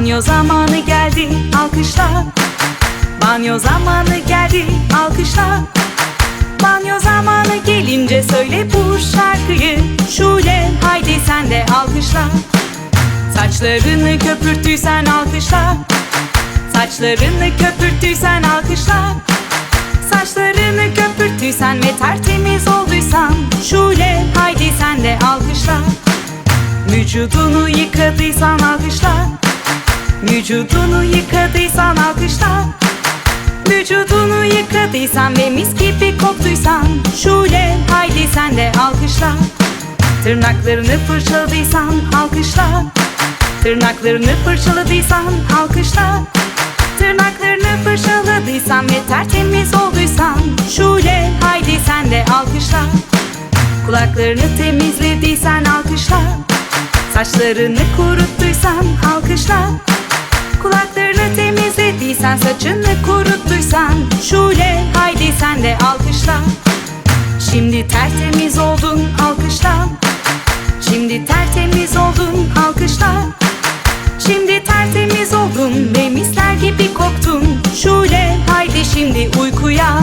Banyo zamanı geldi alkışla. Banyo zamanı geldi alkışla. Banyo zamanı gelince söyle bu şarkıyı. Şule haydi sen de alkışla. Saçlarını köpürttüysen alkışla. Saçlarını köpürttüysen alkışla. Saçlarını köpürttüysen ve tertemiz olduysan Şule haydi sen de alkışla. Vücudunu yıkadıysan alkışla Vücudunu yıkadıysan alkışla. Vücudunu yıkadıysan ve mis gibi koktuysan Şule haydi sen de alkışla. Tırnaklarını fırçaladıysan alkışla. Tırnaklarını fırçaladıysan alkışla. Tırnaklarını fırçaladıysan ve tertemiz olduysan Şule haydi sen de alkışla. Kulaklarını temizlediysen alkışla. Saçlarını kuruttuysan alkışla Saçını kuruttuysan şule haydi sen de alkışla. Şimdi tertemiz oldun alkışla. Şimdi tertemiz oldun alkışla. Şimdi tertemiz oldun ve misler gibi koktun. Şule haydi şimdi uykuya.